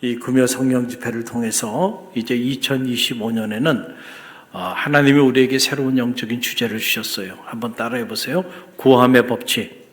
이 금요 성령 집회를 통해서 이제 2025년에는 어, 하나님이 우리에게 새로운 영적인 주제를 주셨어요. 한번 따라해 보세요. 구함의 법칙.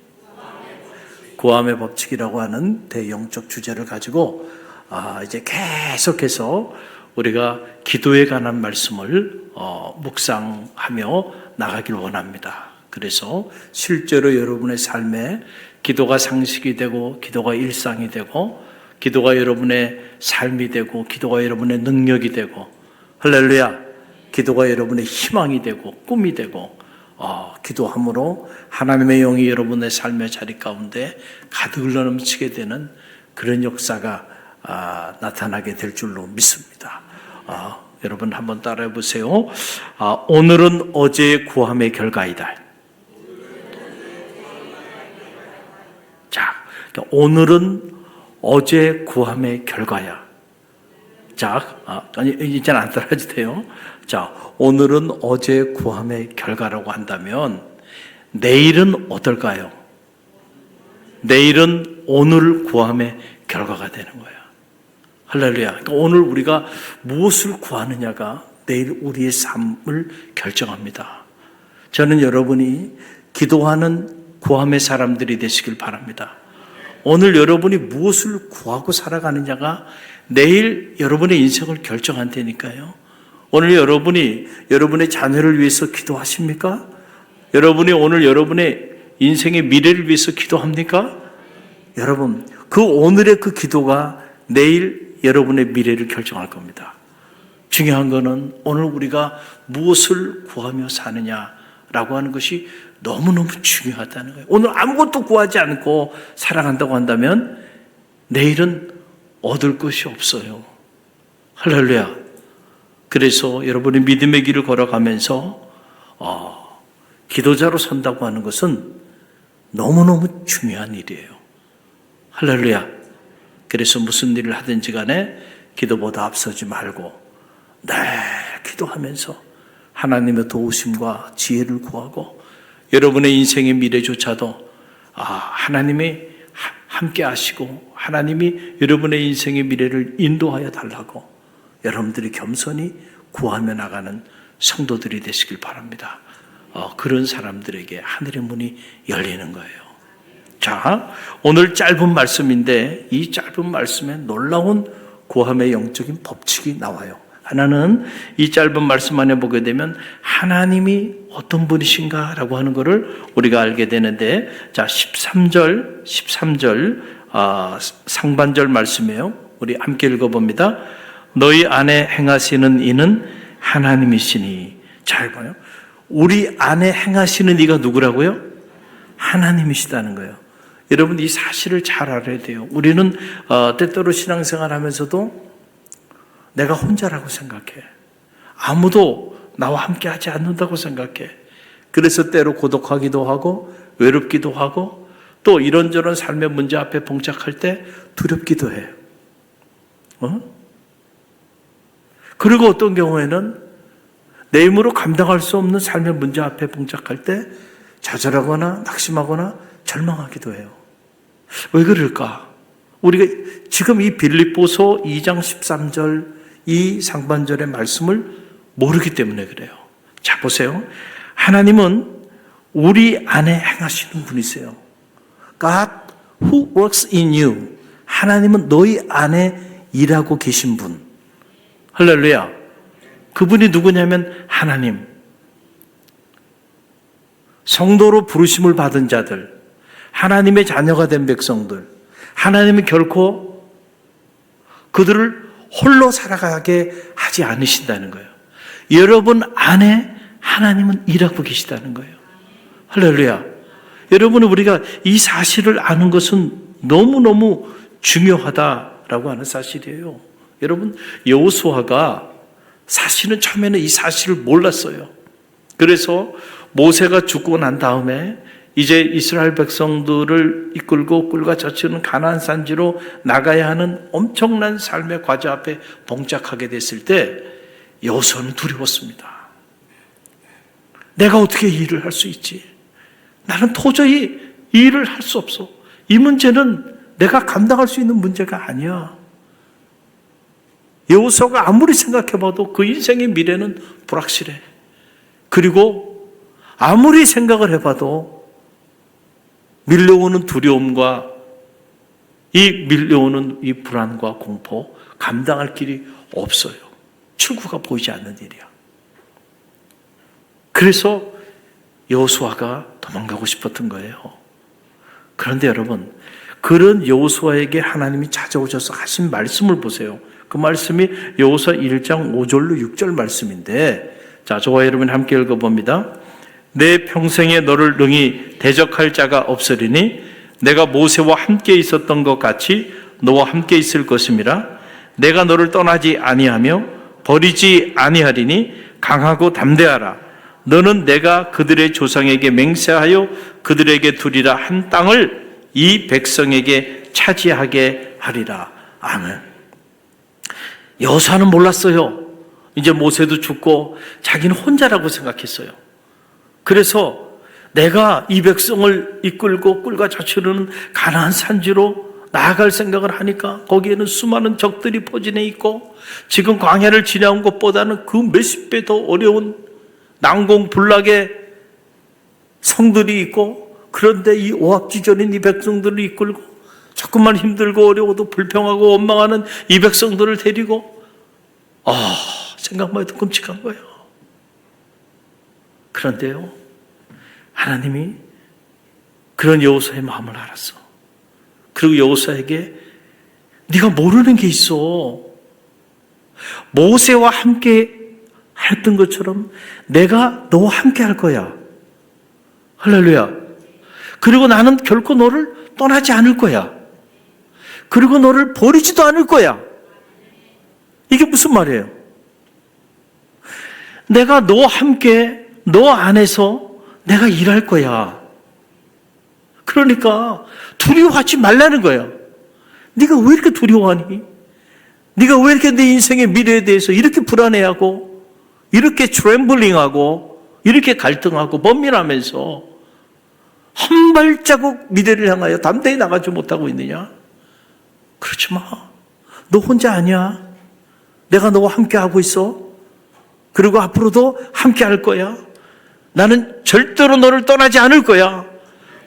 구함의 법칙이라고 하는 대영적 주제를 가지고 아, 이제 계속해서 우리가 기도에 관한 말씀을 어, 묵상하며 나가길 원합니다. 그래서 실제로 여러분의 삶에 기도가 상식이 되고 기도가 일상이 되고 기도가 여러분의 삶이 되고 기도가 여러분의 능력이 되고 할렐루야 기도가 여러분의 희망이 되고 꿈이 되고 어, 기도함으로 하나님의 영이 여러분의 삶의 자리 가운데 가득 흘러넘치게 되는 그런 역사가 아, 나타나게 될 줄로 믿습니다. 아, 여러분 한번 따라해 보세요. 아, 오늘은 어제의 구함의 결과이다. 자, 오늘은 어제 구함의 결과야. 자, 아, 아니, 이제는 안 따라해도 돼요. 자, 오늘은 어제 구함의 결과라고 한다면, 내일은 어떨까요? 내일은 오늘 구함의 결과가 되는 거야. 할렐루야. 그러니까 오늘 우리가 무엇을 구하느냐가 내일 우리의 삶을 결정합니다. 저는 여러분이 기도하는 구함의 사람들이 되시길 바랍니다. 오늘 여러분이 무엇을 구하고 살아가느냐가 내일 여러분의 인생을 결정한다니까요. 오늘 여러분이 여러분의 자녀를 위해서 기도하십니까? 여러분이 오늘 여러분의 인생의 미래를 위해서 기도합니까? 여러분, 그 오늘의 그 기도가 내일 여러분의 미래를 결정할 겁니다. 중요한 거는 오늘 우리가 무엇을 구하며 사느냐라고 하는 것이 너무너무 중요하다는 거예요. 오늘 아무것도 구하지 않고 살아간다고 한다면 내일은 얻을 것이 없어요. 할렐루야. 그래서 여러분이 믿음의 길을 걸어가면서 어, 기도자로 선다고 하는 것은 너무너무 중요한 일이에요. 할렐루야. 그래서 무슨 일을 하든지 간에 기도보다 앞서지 말고 늘 기도하면서 하나님의 도우심과 지혜를 구하고 여러분의 인생의 미래조차도 아, 하나님이 함께 하시고 하나님이 여러분의 인생의 미래를 인도하여 달라고 여러분들이 겸손히 구하며 나가는 성도들이 되시길 바랍니다. 어, 그런 사람들에게 하늘의 문이 열리는 거예요. 자, 오늘 짧은 말씀인데 이 짧은 말씀에 놀라운 구함의 영적인 법칙이 나와요. 하나는 이 짧은 말씀 안에 보게 되면 하나님이 어떤 분이신가라고 하는 것을 우리가 알게 되는데 자 13절 13절 아, 상반절 말씀이에요. 우리 함께 읽어봅니다. 너희 안에 행하시는 이는 하나님이시니 잘 봐요. 우리 안에 행하시는 이가 누구라고요? 하나님이시다는 거예요. 여러분 이 사실을 잘 알아야 돼요. 우리는 어, 때때로 신앙생활하면서도 내가 혼자라고 생각해. 아무도 나와 함께 하지 않는다고 생각해. 그래서 때로 고독하기도 하고 외롭기도 하고 또 이런저런 삶의 문제 앞에 봉착할 때 두렵기도 해요. 어? 그리고 어떤 경우에는 내 힘으로 감당할 수 없는 삶의 문제 앞에 봉착할 때 좌절하거나 낙심하거나 절망하기도 해요. 왜 그럴까? 우리가 지금 이 빌립보서 2장 13절 이 상반절의 말씀을 모르기 때문에 그래요. 자, 보세요. 하나님은 우리 안에 행하시는 분이세요. God who works in you. 하나님은 너희 안에 일하고 계신 분. 할렐루야. 그분이 누구냐면 하나님. 성도로 부르심을 받은 자들. 하나님의 자녀가 된 백성들. 하나님은 결코 그들을 홀로 살아가게 하지 않으신다는 거예요. 여러분 안에 하나님은 일하고 계시다는 거예요. 할렐루야. 여러분 우리가 이 사실을 아는 것은 너무너무 중요하다라고 하는 사실이에요. 여러분 여호수아가 사실은 처음에는 이 사실을 몰랐어요. 그래서 모세가 죽고 난 다음에 이제 이스라엘 백성들을 이끌고 꿀과 젖히는 가나안 산지로 나가야 하는 엄청난 삶의 과제 앞에 봉착하게 됐을 때 여호수아는 두려웠습니다. 내가 어떻게 일을 할 수 있지? 나는 도저히 일을 할 수 없어. 이 문제는 내가 감당할 수 있는 문제가 아니야. 여호수아가 아무리 생각해봐도 그 인생의 미래는 불확실해. 그리고 아무리 생각을 해봐도 밀려오는 두려움과 이 밀려오는 이 불안과 공포 감당할 길이 없어요. 출구가 보이지 않는 일이야. 그래서 여호수아가 도망가고 싶었던 거예요. 그런데 여러분, 그런 여호수아에게 하나님이 찾아오셔서 하신 말씀을 보세요. 그 말씀이 여호수아 1장 5절로 6절 말씀인데 자, 저와 여러분 함께 읽어 봅니다. 내 평생에 너를 능히 대적할 자가 없으리니 내가 모세와 함께 있었던 것 같이 너와 함께 있을 것임이라. 내가 너를 떠나지 아니하며 버리지 아니하리니 강하고 담대하라. 너는 내가 그들의 조상에게 맹세하여 그들에게 두리라. 한 땅을 이 백성에게 차지하게 하리라. 아멘. 여사는 몰랐어요. 이제 모세도 죽고 자기는 혼자라고 생각했어요 그래서 내가 이 백성을 이끌고 꿀과 자치르는 가나안 산지로 나아갈 생각을 하니까 거기에는 수많은 적들이 포진해 있고 지금 광야를 지나온 것보다는 그 몇십 배 더 어려운 난공불락의 성들이 있고 그런데 이 오합지졸인 이 백성들을 이끌고 조금만 힘들고 어려워도 불평하고 원망하는 이 백성들을 데리고 아 생각만 해도 끔찍한 거예요. 그런데요 하나님이 그런 여호사의 마음을 알았어. 그리고 여호사에게 네가 모르는 게 있어. 모세와 함께 했던 것처럼 내가 너와 함께 할 거야. 할렐루야. 그리고 나는 결코 너를 떠나지 않을 거야. 그리고 너를 버리지도 않을 거야. 이게 무슨 말이에요? 내가 너와 함께 너 안에서 내가 일할 거야. 그러니까 두려워하지 말라는 거야. 네가 왜 이렇게 두려워하니? 네가 왜 이렇게 내 인생의 미래에 대해서 이렇게 불안해하고 이렇게 트램블링하고 이렇게 갈등하고 범민하면서 한 발자국 미래를 향하여 담대히 나가지 못하고 있느냐? 그렇지 마. 너 혼자 아니야. 내가 너와 함께 하고 있어. 그리고 앞으로도 함께 할 거야. 나는 절대로 너를 떠나지 않을 거야.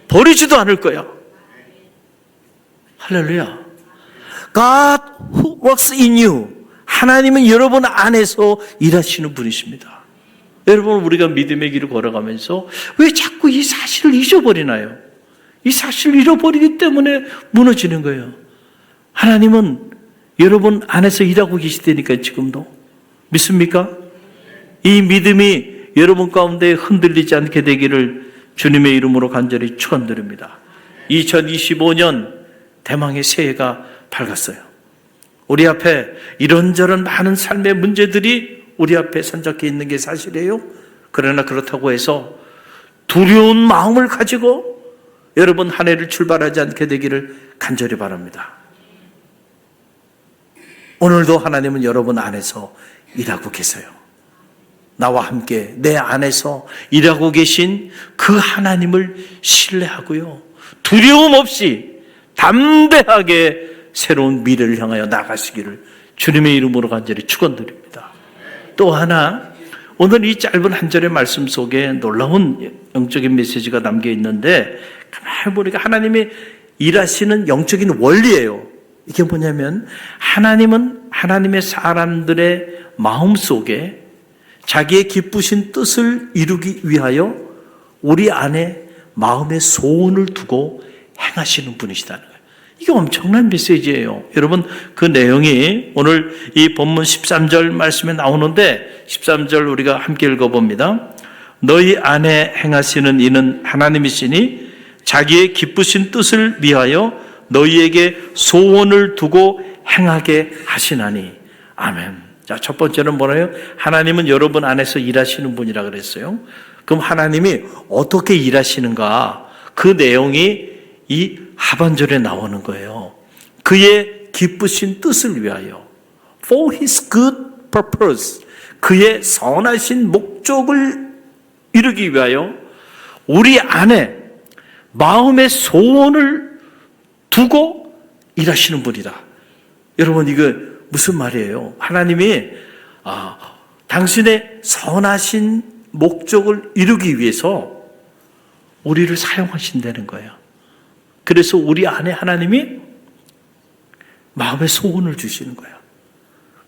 버리지도 않을 거야. 할렐루야. God who works in you. 하나님은 여러분 안에서 일하시는 분이십니다. 여러분, 우리가 믿음의 길을 걸어가면서 왜 자꾸 이 사실을 잊어버리나요? 이 사실을 잃어버리기 때문에 무너지는 거예요. 하나님은 여러분 안에서 일하고 계시다니까 지금도. 믿습니까? 이 믿음이 여러분 가운데 흔들리지 않게 되기를 주님의 이름으로 간절히 축원드립니다. 2025년 대망의 새해가 밝았어요. 우리 앞에 이런저런 많은 삶의 문제들이 우리 앞에 산적해 있는 게 사실이에요. 그러나 그렇다고 해서 두려운 마음을 가지고 여러분 한 해를 출발하지 않게 되기를 간절히 바랍니다. 오늘도 하나님은 여러분 안에서 일하고 계세요. 나와 함께 내 안에서 일하고 계신 그 하나님을 신뢰하고요. 두려움 없이 담대하게 새로운 미래를 향하여 나가시기를 주님의 이름으로 간절히 축원드립니다. 또 하나 오늘 이 짧은 한 절의 말씀 속에 놀라운 영적인 메시지가 담겨 있는데 가만히 보니까 하나님이 일하시는 영적인 원리예요. 이게 뭐냐면 하나님은 하나님의 사람들의 마음 속에 자기의 기쁘신 뜻을 이루기 위하여 우리 안에 마음의 소원을 두고 행하시는 분이시다는 거예요. 이게 엄청난 메시지예요. 여러분, 그 내용이 오늘 이 본문 13절 말씀에 나오는데 13절 우리가 함께 읽어봅니다. 너희 안에 행하시는 이는 하나님이시니 자기의 기쁘신 뜻을 위하여 너희에게 소원을 두고 행하게 하시나니. 아멘. 자, 첫 번째는 뭐예요? 하나님은 여러분 안에서 일하시는 분이라 그랬어요. 그럼 하나님이 어떻게 일하시는가? 그 내용이 이 하반절에 나오는 거예요. 그의 기쁘신 뜻을 위하여. For his good purpose. 그의 선하신 목적을 이루기 위하여 우리 안에 마음의 소원을 두고 일하시는 분이다. 여러분, 이거 무슨 말이에요? 하나님이 아, 당신의 선하신 목적을 이루기 위해서 우리를 사용하신다는 거예요. 그래서 우리 안에 하나님이 마음의 소원을 주시는 거예요.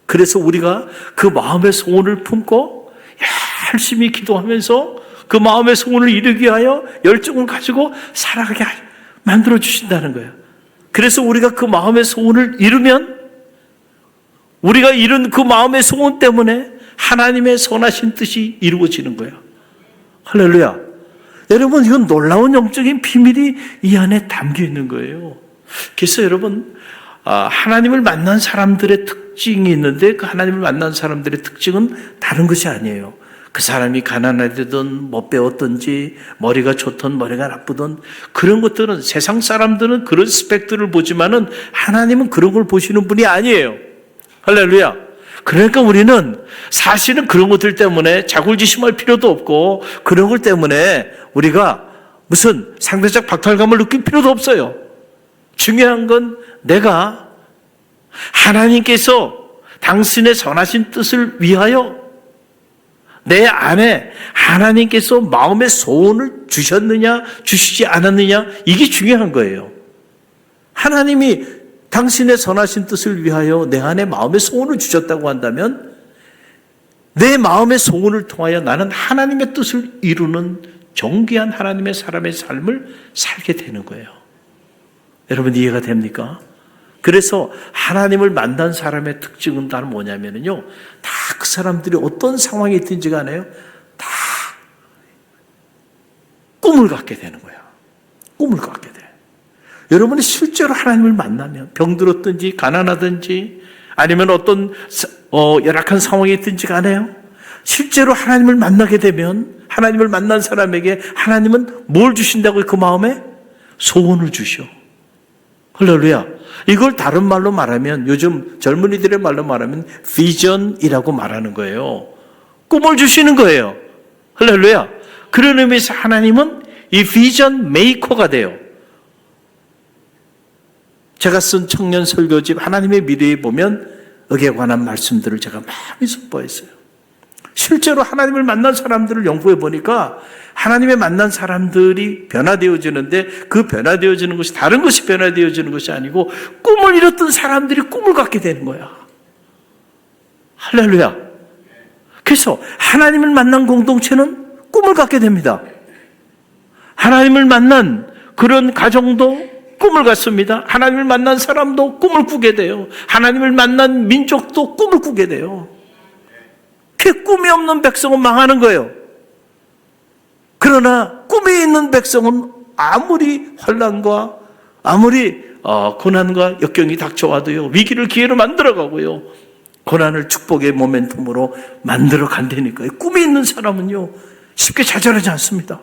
그래서 우리가 그 마음의 소원을 품고 열심히 기도하면서 그 마음의 소원을 이루기 위하여 열정을 가지고 살아가게 만들어 주신다는 거예요. 그래서 우리가 그 마음의 소원을 이루면 우리가 이룬 그 마음의 소원 때문에 하나님의 선하신 뜻이 이루어지는 거예요. 할렐루야. 여러분, 이건 놀라운 영적인 비밀이 이 안에 담겨 있는 거예요. 그래서 여러분, 아, 하나님을 만난 사람들의 특징이 있는데 그 하나님을 만난 사람들의 특징은 다른 것이 아니에요. 그 사람이 가난하든 못 배웠든지 머리가 좋든 머리가 나쁘든 그런 것들은 세상 사람들은 그런 스펙들을 보지만은 하나님은 그런 걸 보시는 분이 아니에요. 할렐루야. 그러니까 우리는 사실은 그런 것들 때문에 자굴지심할 필요도 없고 그런 것 때문에 우리가 무슨 상대적 박탈감을 느낄 필요도 없어요. 중요한 건 내가 하나님께서 당신의 선하신 뜻을 위하여 내 안에 하나님께서 마음의 소원을 주셨느냐, 주시지 않았느냐, 이게 중요한 거예요. 하나님이 당신의 선하신 뜻을 위하여 내 안에 마음의 소원을 주셨다고 한다면 내 마음의 소원을 통하여 나는 하나님의 뜻을 이루는 정귀한 하나님의 사람의 삶을 살게 되는 거예요. 여러분 이해가 됩니까? 그래서 하나님을 만난 사람의 특징은 다 뭐냐면요. 다 그 사람들이 어떤 상황에 있든지 간에요. 다 꿈을 갖게 되는 거야. 꿈을 갖게 돼. 여러분이 실제로 하나님을 만나면 병들었든지 가난하든지 아니면 어떤 어, 열악한 상황에 있든지 간에요. 실제로 하나님을 만나게 되면 하나님을 만난 사람에게 하나님은 뭘 주신다고 그 마음에 소원을 주셔. 할렐루야. 이걸 다른 말로 말하면 요즘 젊은이들의 말로 말하면 비전이라고 말하는 거예요. 꿈을 주시는 거예요. 할렐루야. 그런 의미에서 하나님은 이 비전 메이커가 돼요. 제가 쓴 청년 설교집 하나님의 미래에 보면 여기에 관한 말씀들을 제가 많이 선보였어요. 실제로 하나님을 만난 사람들을 연구해 보니까 하나님의 만난 사람들이 변화되어지는데 그 변화되어지는 것이 다른 것이 변화되어지는 것이 아니고 꿈을 이뤘던 사람들이 꿈을 갖게 되는 거야. 할렐루야. 그래서 하나님을 만난 공동체는 꿈을 갖게 됩니다. 하나님을 만난 그런 가정도 꿈을 갖습니다. 하나님을 만난 사람도 꿈을 꾸게 돼요. 하나님을 만난 민족도 꿈을 꾸게 돼요. 그 꿈이 없는 백성은 망하는 거예요. 그러나 꿈이 있는 백성은 아무리 환란과 아무리 어, 고난과 역경이 닥쳐와도요 위기를 기회로 만들어가고요 고난을 축복의 모멘텀으로 만들어 간다니까요. 꿈이 있는 사람은요 쉽게 좌절하지 않습니다.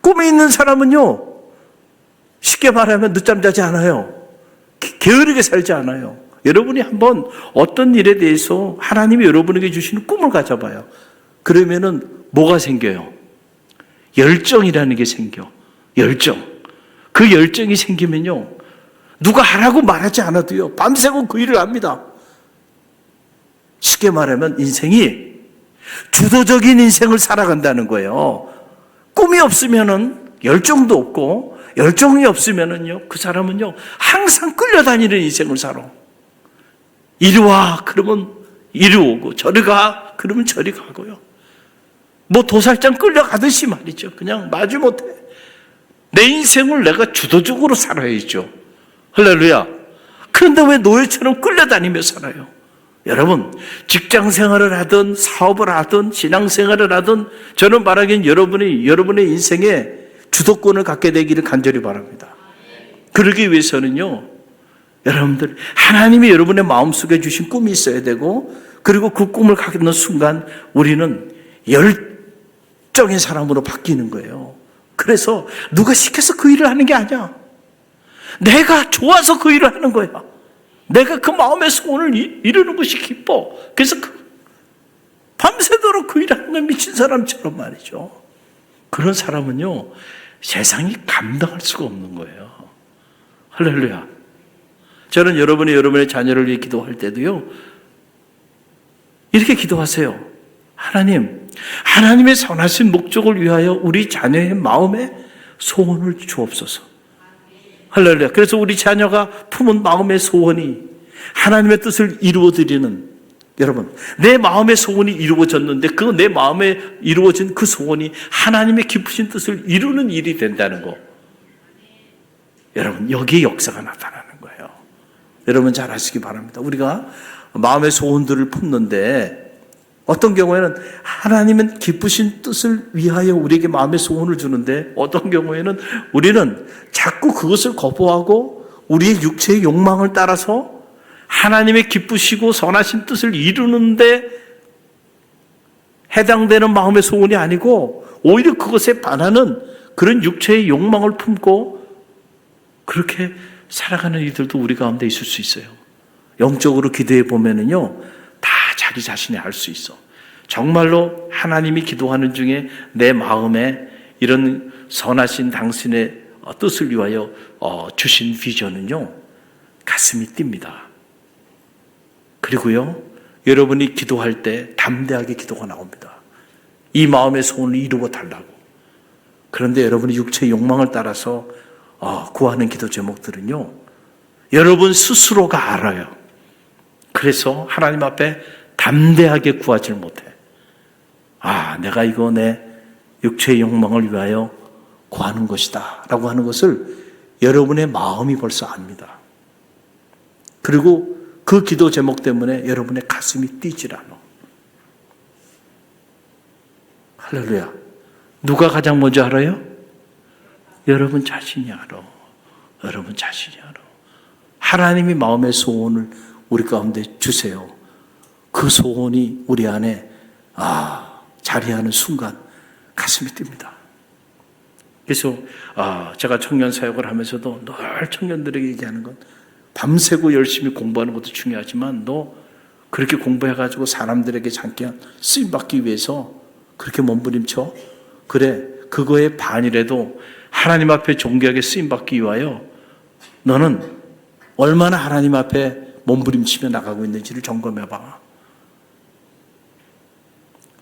꿈이 있는 사람은요 쉽게 말하면 늦잠 자지 않아요. 게으르게 살지 않아요. 여러분이 한번 어떤 일에 대해서 하나님이 여러분에게 주시는 꿈을 가져봐요. 그러면은 뭐가 생겨요? 열정이라는 게 생겨. 열정. 그 열정이 생기면요. 누가 하라고 말하지 않아도요. 밤새고 그 일을 합니다. 쉽게 말하면 인생이 주도적인 인생을 살아간다는 거예요. 꿈이 없으면은 열정도 없고 열정이 없으면은요. 그 사람은요. 항상 끌려다니는 인생을 살아. 이리 와 그러면 이리 오고 저리 가 그러면 저리 가고요. 뭐 도살장 끌려가듯이 말이죠. 그냥 마주 못해. 내 인생을 내가 주도적으로 살아야죠. 할렐루야. 그런데 왜 노예처럼 끌려다니며 살아요? 여러분, 직장 생활을 하든 사업을 하든 신앙 생활을 하든 저는 말하기엔 여러분이 여러분의 인생에 주도권을 갖게 되기를 간절히 바랍니다. 그러기 위해서는요. 여러분들 하나님이 여러분의 마음속에 주신 꿈이 있어야 되고 그리고 그 꿈을 갖는 순간 우리는 열정의 사람으로 바뀌는 거예요. 그래서 누가 시켜서 그 일을 하는 게 아니야. 내가 좋아서 그 일을 하는 거야. 내가 그 마음의 소원을 이루는 것이 기뻐. 그래서 그 밤새도록 그 일을 하는 건 미친 사람처럼 말이죠. 그런 사람은요, 세상이 감당할 수가 없는 거예요. 할렐루야. 저는 여러분이 여러분의 자녀를 위해 기도할 때도요. 이렇게 기도하세요. 하나님, 하나님의 선하신 목적을 위하여 우리 자녀의 마음에 소원을 주옵소서. 할렐루야. 그래서 우리 자녀가 품은 마음의 소원이 하나님의 뜻을 이루어드리는 여러분, 내 마음의 소원이 이루어졌는데 그 내 마음에 이루어진 그 소원이 하나님의 기쁘신 뜻을 이루는 일이 된다는 거. 여러분, 여기에 역사가 나타나는 거예요. 여러분 잘 아시기 바랍니다. 우리가 마음의 소원들을 품는데 어떤 경우에는 하나님은 기쁘신 뜻을 위하여 우리에게 마음의 소원을 주는데 어떤 경우에는 우리는 자꾸 그것을 거부하고 우리의 육체의 욕망을 따라서 하나님의 기쁘시고 선하신 뜻을 이루는데 해당되는 마음의 소원이 아니고 오히려 그것에 반하는 그런 육체의 욕망을 품고 그렇게 살아가는 이들도 우리 가운데 있을 수 있어요. 영적으로 기도해 보면은요, 다 자기 자신이 알 수 있어. 정말로 하나님이 기도하는 중에 내 마음에 이런 선하신 당신의 어, 뜻을 위하여 어, 주신 비전은요, 가슴이 뜁니다. 그리고요, 여러분이 기도할 때 담대하게 기도가 나옵니다. 이 마음의 소원을 이루어 달라고. 그런데 여러분이 육체의 욕망을 따라서 어, 구하는 기도 제목들은요, 여러분 스스로가 알아요. 그래서 하나님 앞에 담대하게 구하지를 못해. 아, 내가 이거 내 육체의 욕망을 위하여 구하는 것이다. 라고 하는 것을 여러분의 마음이 벌써 압니다. 그리고 그 기도 제목 때문에 여러분의 가슴이 뛰질 않아. 할렐루야. 누가 가장 먼저 알아요? 여러분 자신이 알아. 여러분 자신이 알아. 하나님이 마음의 소원을 우리 가운데 주세요. 그 소원이 우리 안에 아 자리하는 순간 가슴이 뜁니다. 그래서 아 제가 청년 사역을 하면서도 늘 청년들에게 얘기하는 건 밤새고 열심히 공부하는 것도 중요하지만 너 그렇게 공부해가지고 사람들에게 잠깐 쓰임 받기 위해서 그렇게 몸부림쳐 그래 그거의 반이라도 하나님 앞에 존귀하게 쓰임 받기 위하여 너는 얼마나 하나님 앞에 몸부림치며 나가고 있는지를 점검해 봐.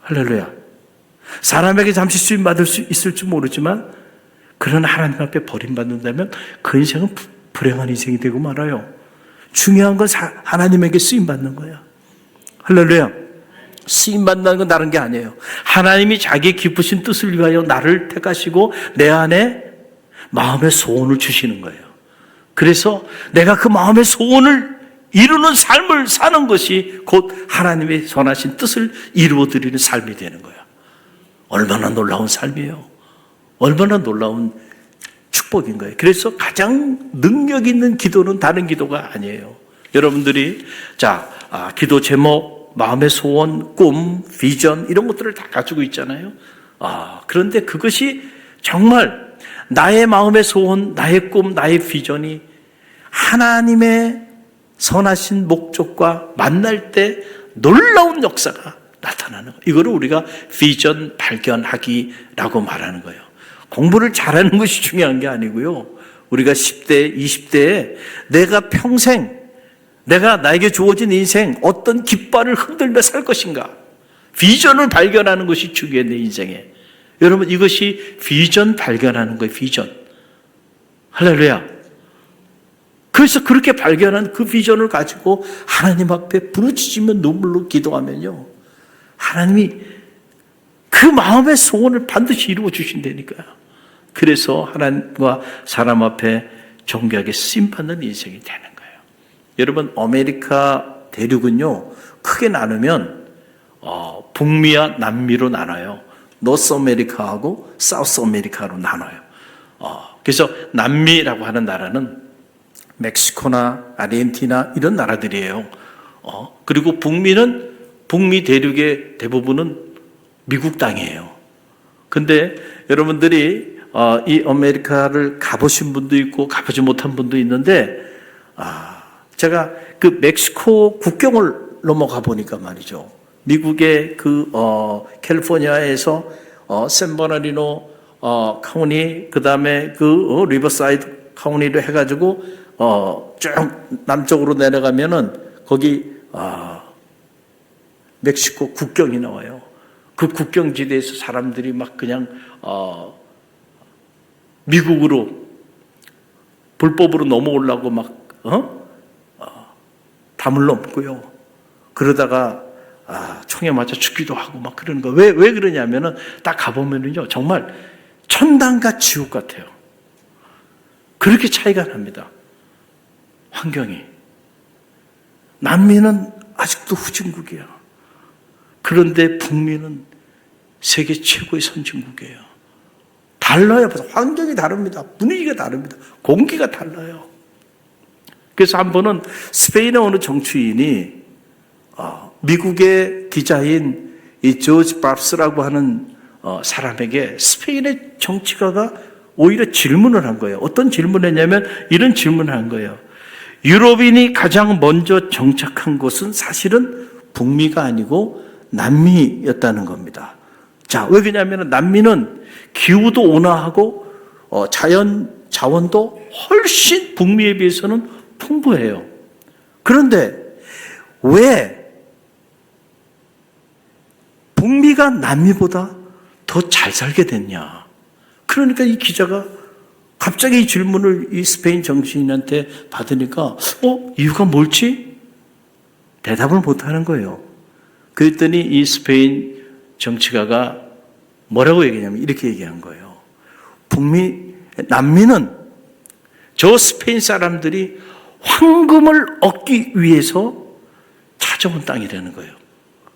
할렐루야. 사람에게 잠시 쓰임 받을 수 있을지 모르지만 그런 하나님 앞에 버림받는다면 그 인생은 부- 불행한 인생이 되고 말아요. 중요한 건 사- 하나님에게 쓰임 받는 거야. 할렐루야. 쓰임 받는 건 다른 게 아니에요. 하나님이 자기 기쁘신 뜻을 위하여 나를 택하시고 내 안에 마음의 소원을 주시는 거예요. 그래서 내가 그 마음의 소원을 이루는 삶을 사는 것이 곧 하나님의 선하신 뜻을 이루어 드리는 삶이 되는 거야. 얼마나 놀라운 삶이에요. 얼마나 놀라운 축복인 거예요. 그래서 가장 능력 있는 기도는 다른 기도가 아니에요. 여러분들이 자 아, 기도 제목, 마음의 소원, 꿈, 비전 이런 것들을 다 가지고 있잖아요. 아 그런데 그것이 정말 나의 마음의 소원, 나의 꿈, 나의 비전이 하나님의 선하신 목적과 만날 때 놀라운 역사가 나타나는 거예요. 이거를 우리가 비전 발견하기라고 말하는 거예요. 공부를 잘하는 것이 중요한 게 아니고요. 우리가 10대, 20대에 내가 평생 내가 나에게 주어진 인생 어떤 깃발을 흔들며 살 것인가? 비전을 발견하는 것이 중요해 내 인생에. 여러분 이것이 비전 발견하는 거예요. 비전. 할렐루야. 그래서 그렇게 발견한 그 비전을 가지고 하나님 앞에 부르짖으며 눈물로 기도하면요. 하나님이 그 마음의 소원을 반드시 이루어 주신다니까요. 그래서 하나님과 사람 앞에 존귀하게 쓰임받는 인생이 되는 거예요. 여러분, 아메리카 대륙은요, 크게 나누면, 어, 북미와 남미로 나눠요. 노스 아메리카하고 사우스 아메리카로 나눠요. 어, 그래서 남미라고 하는 나라는 멕시코나 아르헨티나 이런 나라들이에요. 어, 그리고 북미는 북미 대륙의 대부분은 미국 땅이에요. 근데 여러분들이 어, 이 아메리카를 가보신 분도 있고 가보지 못한 분도 있는데 아, 제가 그 멕시코 국경을 넘어가 보니까 말이죠. 미국의 그 어, 캘리포니아에서 어, 샌버나리노 어, 카운티 그다음에 그 어, 리버사이드 카운티로 해 가지고 어, 쭉 남쪽으로 내려가면은 거기 아, 멕시코 국경이 나와요. 그 국경지대에서 사람들이 막 그냥 어, 미국으로 불법으로 넘어오려고 막 어? 어, 담을 넘고요. 그러다가 아, 총에 맞아 죽기도 하고 막 그러는 거. 왜, 왜 그러냐면은 딱 가보면은요, 정말 천당과 지옥 같아요. 그렇게 차이가 납니다. 환경이. 남미는 아직도 후진국이야. 그런데 북미는 세계 최고의 선진국이에요. 달라요. 환경이 다릅니다. 분위기가 다릅니다. 공기가 달라요. 그래서 한 번은 스페인의 어느 정치인이 어, 미국의 기자인 이 조지 밥스라고 하는 어, 사람에게 스페인의 정치가가 오히려 질문을 한 거예요. 어떤 질문을 했냐면 이런 질문을 한 거예요. 유럽인이 가장 먼저 정착한 곳은 사실은 북미가 아니고 남미였다는 겁니다. 자, 왜 그러냐면 남미는 기후도 온화하고 어, 자연 자원도 훨씬 북미에 비해서는 풍부해요. 그런데 왜 북미가 남미보다 더 잘 살게 됐냐? 그러니까 이 기자가 갑자기 이 질문을 이 스페인 정치인한테 받으니까 어 이유가 뭘지 대답을 못 하는 거예요. 그랬더니 이 스페인 정치가가 뭐라고 얘기냐면 이렇게 얘기한 거예요. 북미 남미는 저 스페인 사람들이 황금을 얻기 위해서 찾아온 땅이라는 거예요.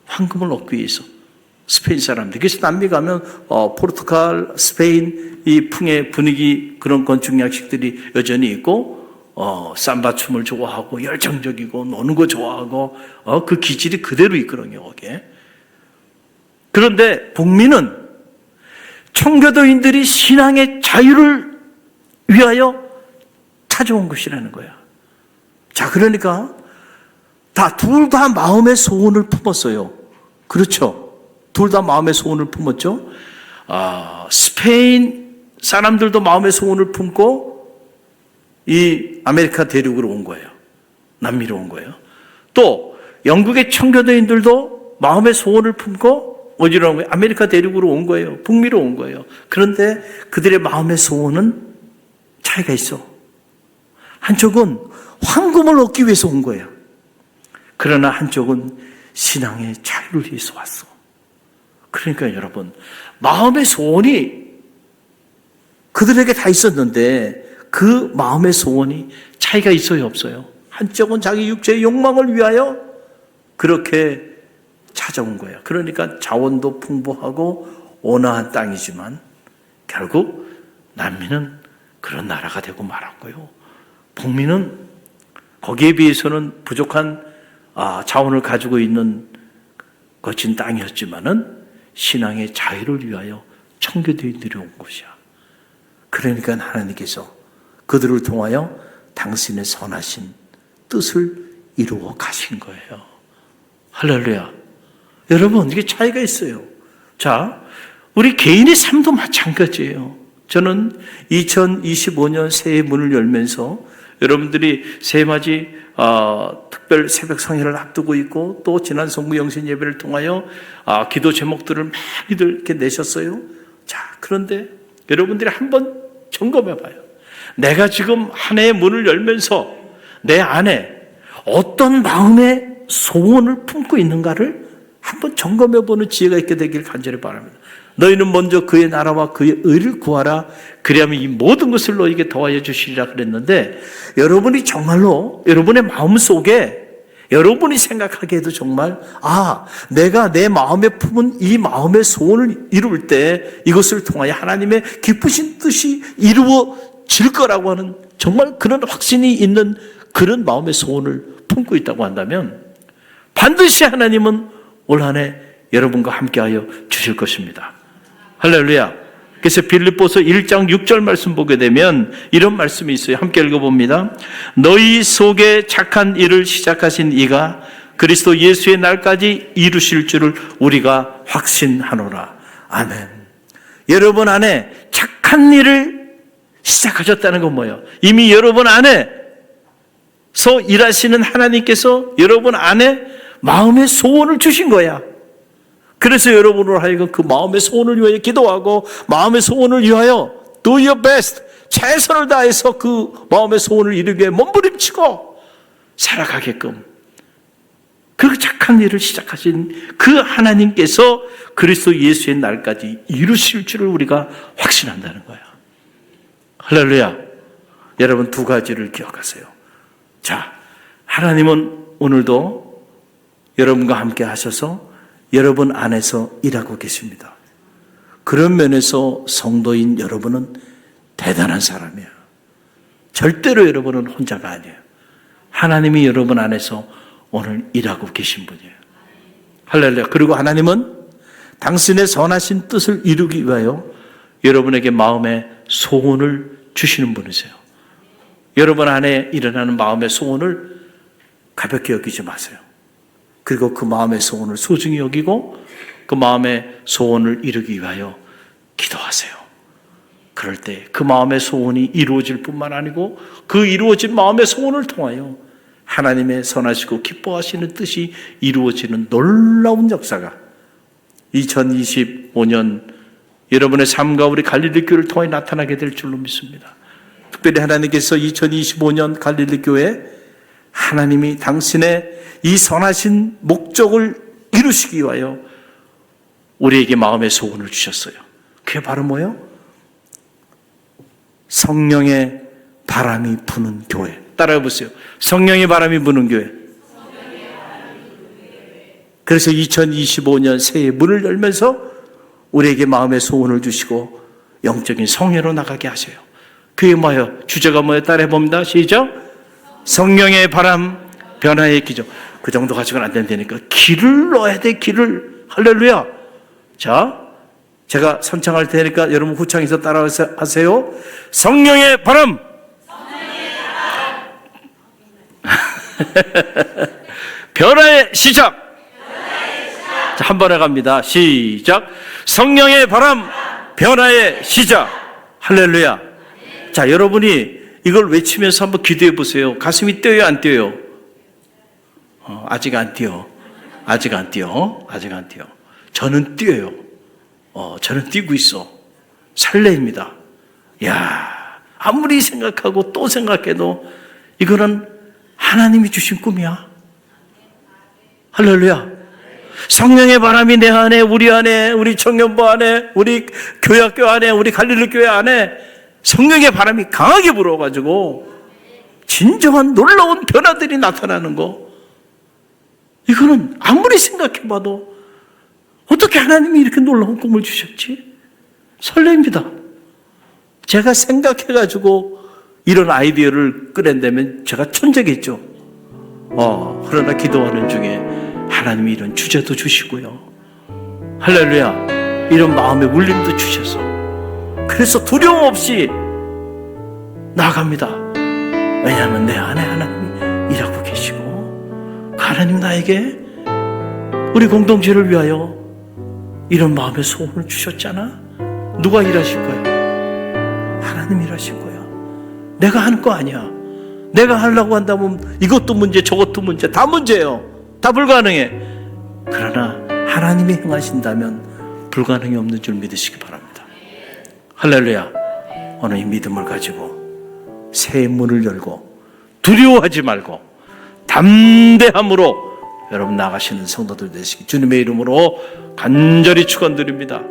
황금을 얻기 위해서. 스페인 사람들. 그래서 남미 가면, 어, 포르투갈, 스페인, 이 풍의 분위기, 그런 건축 양식들이 여전히 있고, 어, 삼바 춤을 좋아하고, 열정적이고, 노는 거 좋아하고, 어, 그 기질이 그대로 있거든요, 거기에. 그런데 북미는 청교도인들이 신앙의 자유를 위하여 찾아온 것이라는 거야. 자, 그러니까 다 둘 다 마음의 소원을 품었어요. 그렇죠. 둘 다 마음의 소원을 품었죠. 아, 스페인 사람들도 마음의 소원을 품고 이 아메리카 대륙으로 온 거예요. 남미로 온 거예요. 또 영국의 청교도인들도 마음의 소원을 품고 어디로 온 거예요? 아메리카 대륙으로 온 거예요. 북미로 온 거예요. 그런데 그들의 마음의 소원은 차이가 있어. 한쪽은 황금을 얻기 위해서 온 거예요. 그러나 한쪽은 신앙의 자유를 위해서 왔어. 그러니까 여러분, 마음의 소원이 그들에게 다 있었는데 그 마음의 소원이 차이가 있어요, 없어요? 한쪽은 자기 육체의 욕망을 위하여 그렇게 찾아온 거예요. 그러니까 자원도 풍부하고 온화한 땅이지만 결국 남미는 그런 나라가 되고 거예요. 북미는 거기에 비해서는 부족한 아, 자원을 가지고 있는 거친 땅이었지만은 신앙의 자유를 위하여 청교도인들이 온 곳이야. 그러니까 하나님께서 그들을 통하여 당신의 선하신 뜻을 이루어 가신 거예요. 할렐루야. 여러분, 이게 차이가 있어요. 자, 우리 개인의 삶도 마찬가지예요. 저는 2025년 새해 문을 열면서 여러분들이 새해맞이 어, 특별 새벽 성회를 앞두고 있고 또 지난 성부 영신 예배를 통하여 아, 기도 제목들을 많이들 이렇게 내셨어요. 자, 그런데 여러분들이 한번 점검해 봐요. 내가 지금 한 해의 문을 열면서 내 안에 어떤 마음의 소원을 품고 있는가를 한번 점검해 보는 지혜가 있게 되길 간절히 바랍니다. 너희는 먼저 그의 나라와 그의 의를 구하라. 그리하면 이 모든 것을 너에게 더하여 주시리라 그랬는데 여러분이 정말로 여러분의 마음 속에 여러분이 생각하기에도 정말 아 내가 내 마음에 품은 이 마음의 소원을 이룰 때 이것을 통하여 하나님의 기쁘신 뜻이 이루어질 거라고 하는 정말 그런 확신이 있는 그런 마음의 소원을 품고 있다고 한다면 반드시 하나님은 올 한 해 여러분과 함께하여 주실 것입니다. 할렐루야. 그래서 빌립보서 1장 6절 말씀 보게 되면 이런 말씀이 있어요. 함께 읽어봅니다. 너희 속에 착한 일을 시작하신 이가 그리스도 예수의 날까지 이루실 줄을 우리가 확신하노라. 아멘. 여러분 안에 착한 일을 시작하셨다는 건 뭐예요? 이미 여러분 안에서 일하시는 하나님께서 여러분 안에 마음의 소원을 주신 거야. 그래서 여러분으로 하여금 그 마음의 소원을 위하여 기도하고 마음의 소원을 위하여 do your best 최선을 다해서 그 마음의 소원을 이루기 몸부림치고 살아가게끔 그 착한 일을 시작하신 그 하나님께서 그리스도 예수의 날까지 이루실 줄을 우리가 확신한다는 거야. 할렐루야. 여러분 두 가지를 기억하세요. 자, 하나님은 오늘도 여러분과 함께 하셔서 여러분 안에서 일하고 계십니다. 그런 면에서 성도인 여러분은 대단한 사람이에요. 절대로 여러분은 혼자가 아니에요. 하나님이 여러분 안에서 오늘 일하고 계신 분이에요. 할렐루야. 그리고 하나님은 당신의 선하신 뜻을 이루기 위하여 여러분에게 마음의 소원을 주시는 분이세요. 여러분 안에 일어나는 마음의 소원을 가볍게 여기지 마세요. 그리고 그 마음의 소원을 소중히 여기고 그 마음의 소원을 이루기 위하여 기도하세요. 그럴 때 그 마음의 소원이 이루어질 뿐만 아니고 그 이루어진 마음의 소원을 통하여 하나님의 선하시고 기뻐하시는 뜻이 이루어지는 놀라운 역사가 2025년 여러분의 삶과 우리 갈릴리 교회를 통해 나타나게 될 줄로 믿습니다. 특별히 하나님께서 2025년 갈릴리 교회 하나님이 당신의 이 선하신 목적을 이루시기 위하여 우리에게 마음의 소원을 주셨어요. 그게 바로 뭐예요? 성령의 바람이 부는 교회. 따라해 보세요. 성령의 바람이 부는 교회. 그래서 2025년 새해 문을 열면서 우리에게 마음의 소원을 주시고 영적인 성회로 나가게 하세요. 그게 뭐예요? 주제가 뭐예요? 따라해 봅니다. 시작. 성령의 바람, 변화의 기적. 그 정도 가지고는 안 된다니까. 길을 넣어야 돼, 길을. 할렐루야. 자, 제가 선창할 테니까 여러분 후창에서 따라하세요. 성령의 바람. 변화의 시작. 자, 한 번에 갑니다. 시작. 성령의 바람, 변화의 시작. 할렐루야. 자, 여러분이 이걸 외치면서 한번 기도해 보세요. 가슴이 뛰어요, 안 뛰어요? 어, 아직 안 뛰어. 아직 안 뛰어. 아직 안 뛰어. 저는 뛰어요. 어, 저는 뛰고 있어. 설레입니다. 야, 아무리 생각하고 또 생각해도 이거는 하나님이 주신 꿈이야. 할렐루야. 성령의 바람이 내 안에, 우리 안에, 우리 청년부 안에, 우리 교회학교 안에, 우리 갈릴리 교회 안에 성령의 바람이 강하게 불어가지고 진정한 놀라운 변화들이 나타나는 거. 이거는 아무리 생각해봐도 어떻게 하나님이 이렇게 놀라운 꿈을 주셨지? 설레입니다. 제가 생각해가지고 이런 아이디어를 꺼낸다면 제가 천재겠죠. 어, 그러나 기도하는 중에 하나님이 이런 주제도 주시고요. 할렐루야. 이런 마음의 울림도 주셔서. 그래서 두려움 없이 나갑니다. 왜냐하면 내 안에 하나님이 일하고 계시고, 그 하나님 나에게 우리 공동체를 위하여 이런 마음의 소원을 주셨잖아. 누가 일하실 거야? 하나님 일하실 거야. 내가 하는 거 아니야. 내가 하려고 한다면 이것도 문제, 저것도 문제, 다 문제예요. 다 불가능해. 그러나 하나님이 행하신다면 불가능이 없는 줄 믿으시기 바랍니다. 할렐루야. 오늘 이 믿음을 가지고 새 문을 열고 두려워하지 말고 담대함으로 여러분 나가시는 성도들 되시기 주님의 이름으로 간절히 축원드립니다.